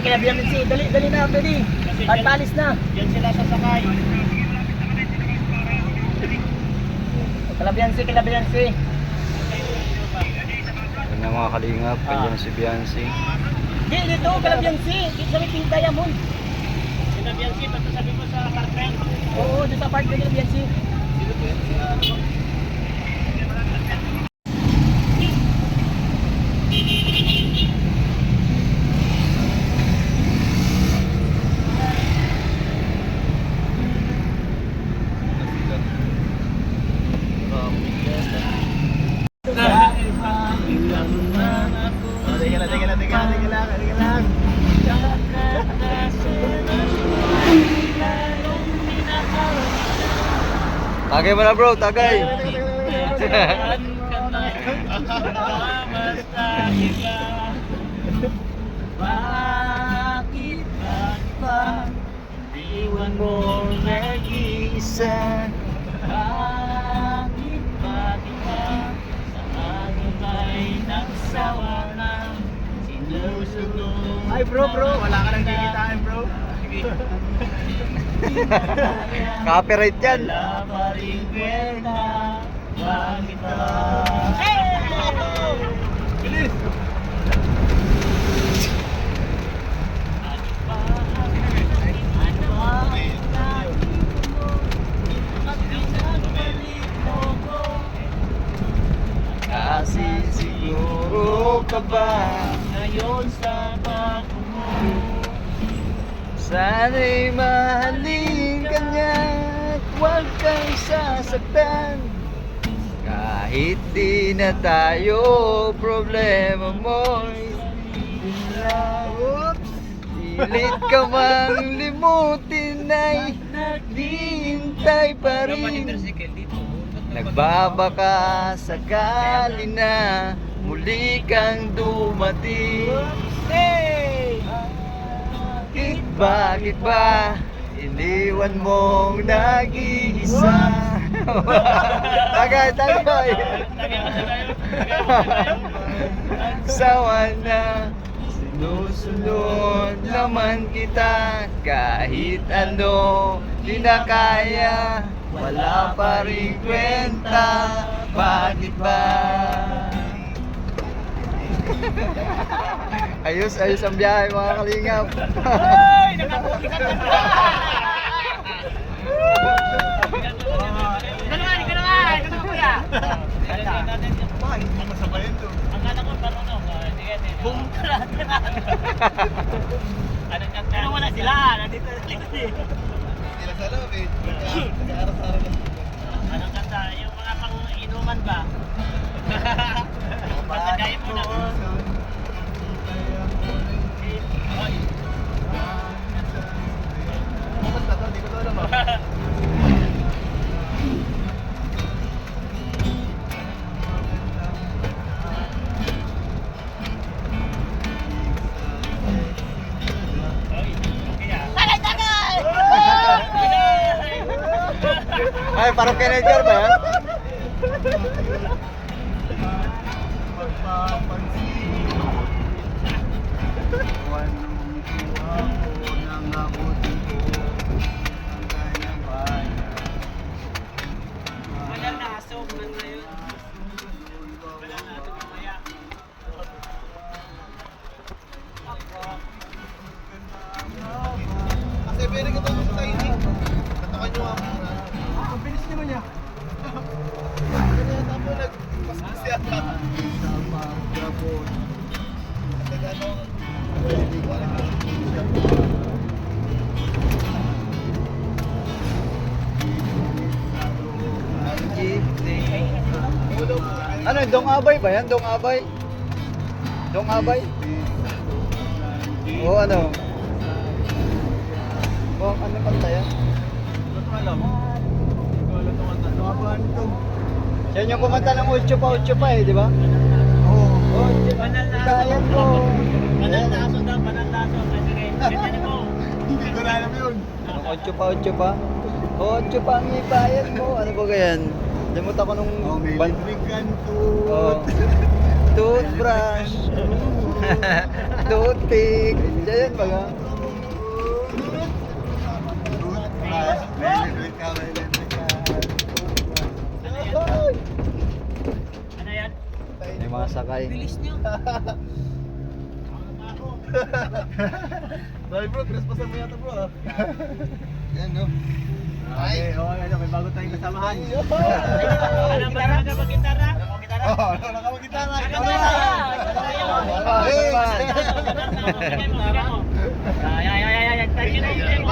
Kaya BMC, dali, dali na, dali. At palis na. Yan sila sasakay. Kala BMC, kala BMC. Yan na mga kalingap, ganyan si Biancy. Di, dito, kala BMC. Dito sa may Pink Diamond. Sinabihan si, basta sabi mo sa apartment. Oo, dito sa park kala BMC. Teka lang, teka lang, teka lang, teka lang, teka lang. Tagay mo na bro, tagay. Bakit ba Iwan mo nag-iisa Bakit ba di ba? Sa akin ay nagsawa na Sinusunod Ay, bro, bro. Wala ka nang kikitain bro Copyright yan. Wala pa rin kwenta Bakit ba Bilis! Huwag kang sasaktan. Kahit di na tayo, problema mo'y! Pilit ka mang limutin ay naghihintay pa rin. Nagbabaka sakali na muli kang dumating. Hey! Bakit, bakit ba iniwan mong nag-iisa? Tagay, tagay! Sawa na Sinusunod naman kita Kahit ano Di na kaya Wala pa rin kwenta Bakit ba? ayos, ayos ang biyahe mga kalingap Ay! Nakabuti ka na! Ganawan, ganawan! Ganawan kuya! Bakit hindi masabayan to? Ang kala ko marunong. Ka din. Boom! Ano wala sila? Nandito sa likod eh. Sila sa loob eh. Lang. Kanta? Yung mga pang-inuman ba? Patagayin mo na. Ay, parang Kennedy ba yan? Magpapansin. Anong kuha ko ng ko ang kanyang bayan. Walang nasog man ngayon. Ano, Dong Abay ba yan? Dong Abay? Dong Abay? O ano? O, ano kanta yan? Ba't mo alam? Hindi ko alam kanta. Ano nga ba? Yan yung kumanta ng 8 pa, 8 pa eh, di ba? Oo. Oh, Banal na Kaya ko. Banal na aso daw, banal na aso. Kasi Ganyan mo. Hindi ko na alam yun. Anong 8 pa, 8 pa? 8 pa ang ibayad mo. Ano ba ganyan? Limutan ko nung Oh, may ban- libreng ganto. Oh. Toothbrush. Toothpick. Diyan ba nga? Toothbrush. May ka. Ano yan? May mga sakay. Bilis niyo. Dahil bro, trespasan mo yata bro. ah. Yan no. Ay, oh, ano, may bago tayong kasamahan. Ano ba na ka mag-gitara? Mag-gitara? Oh, ano na ka mag-gitara? Ano Ikaw ba? Ay, ay, ay, ay.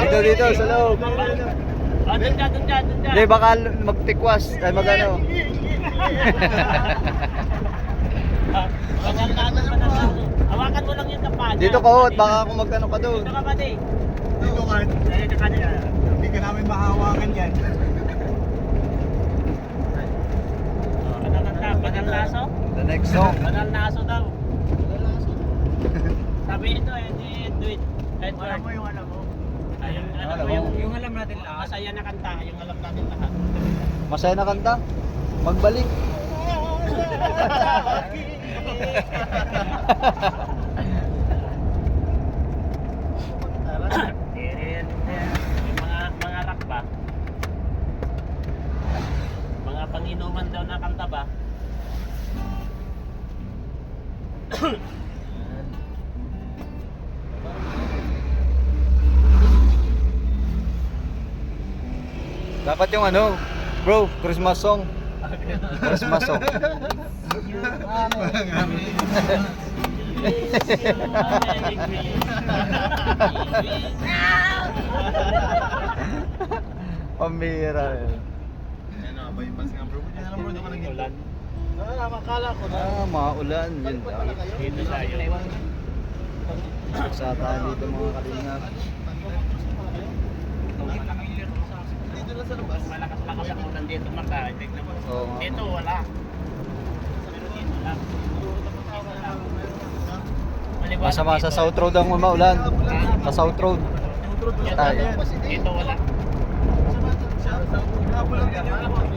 Dito, dito, sa loob. Oh, dun dyan, dun dyan, dun dyan. Hindi, baka magtikwas. Ay, magano. Panalano, panalano. Hawakan mo lang yung kampanya. Dito ka, Hot. Baka kung magkano ka doon. Dito ka ba, Day? Dito ka. Dito ka nila. Hindi ka namin mahawakan yan. Ano kanta? Panalaso? The next song. Panalaso daw. Sabi ito eh, di do it. Alam mo yung alam mo. Ayun, alam Alam mo yung, yung alam natin lahat. Masaya na kanta, yung alam natin lahat. Masaya na kanta. Magbalik. mga mga rock ba? Mga panginuman daw na kanta ba? Dapat yung ano, bro, Christmas song. Christmas song. Pambira. eh. Ano, abay pas nga bro. Lang bro, doon ka nag. Ah, makala ko na. Ah, maulan. Yun lang. Dito tayo. Sa tayo dito mga kalingap. Dito lang sa labas. Malakas-lakas ang ulan dito, Marta. Tignan mo. Dito wala. Pero dito lang. Masama sa. South Road ang maulan. Sa South Road. Dito, Tayo. Dito wala. Wala nang tao.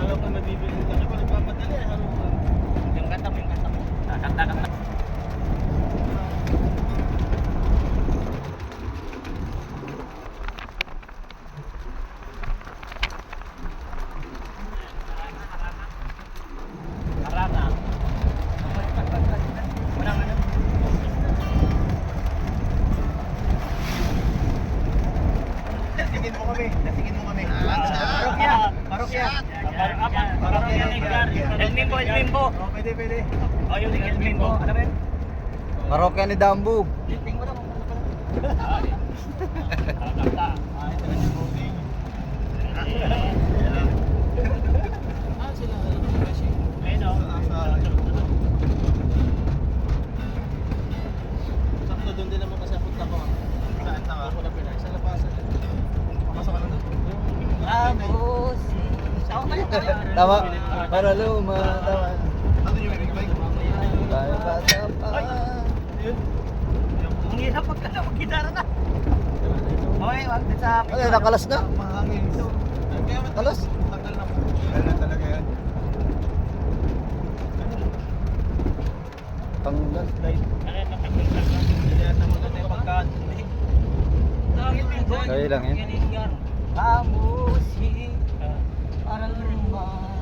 Alam ko nabibili ka na pa nagpapadali. Ano ba? Yung kanta mo, yung kanta mo. Ah, Kanta, kanta. Harana. Walang ano. Nasingin mo kami. Nasingin mo kami. Parokya. Parokya. Parokya. Parokya ni Gar. El El Mimbo. Oh, pwede, pwede. Oh, yung El Mimbo. Ano ba yun? Marokyan ni Dambu. Ah, kanta. Ayun, oh. Sakto doon din naman kasi punta ko. Saan tanga? Ako na pinay. Sa labasan. Papasok ka na doon? Tama. Para lumatawan. Ano yung big bike? Tayo bata pa. Ang hirap Okay, wag din sa Ay, nakalas na. Mahangin. Kaya Alas. Tagal na po. Ano talaga yan? Tanggal. Kaya lang yan. Kamusi. Parang lumang.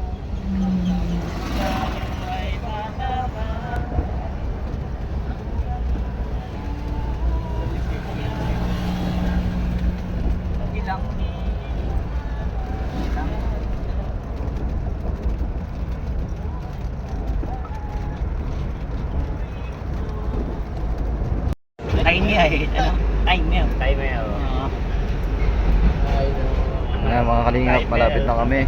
Niya eh. Ano? Time niya. Time niya. oo. Ayan mga kalingap, malapit na kami.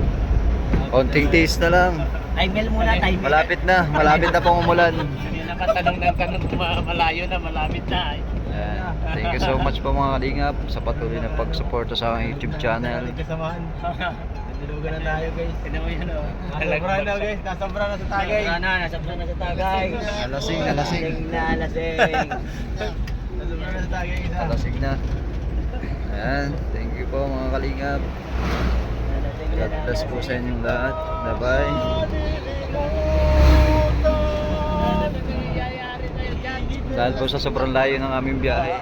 Konting taste na lang. Time meal muna, time meal. Malapit na, malapit na pong umulan. Kanina pa tanong ng tanong, ma- malayo na, malapit na. eh. Ayan. Thank you so much po mga kalingap sa patuloy na pagsuporta sa aking YouTube channel. Kasamaan. Buga na tayo guys. Tignan mo yan oh. Sobra na guys, nasobra na sa tagay. Sobra na, nasabra na sa tagay. Nalasing, nalasing. Lasing na, lasing. Nasobra na. Ayan, thank you po mga kalingap. God bless po sa inyong lahat. Bye-bye. Dahil po sa sobrang layo ng aming biyahe.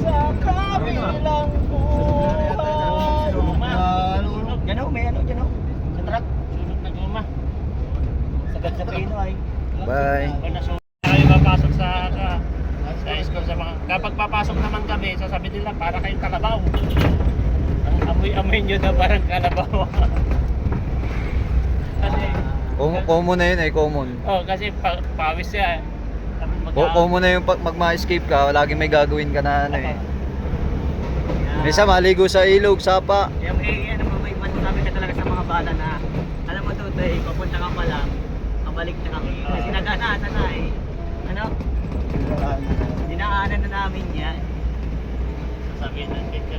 Sa kabilang buhay. O, may ano dyan o. Sa truck. Sunod na guma. Sagad sa pino ay. Bye. Pag papasok sa sa, sa school sa mga kapag papasok naman kami sasabi nila para kayong kalabaw. Amoy-amoy nyo na parang kalabaw. kasi Com- common na yun eh, common. oh kasi pa, pawis siya. Tapos mag- Co- common na yung pag magma-escape ka, lagi may gagawin ka na ano eh. Minsan maligo sa ilog, sapa. Yung eh, ano mo, may masasabi ka talaga sa mga bata na alam mo tutoy, papunta ka pa lang, pabalik na kami. Kasi naganasan na eh. Ano? Dinaanan na namin yan. sasabihin ng teacher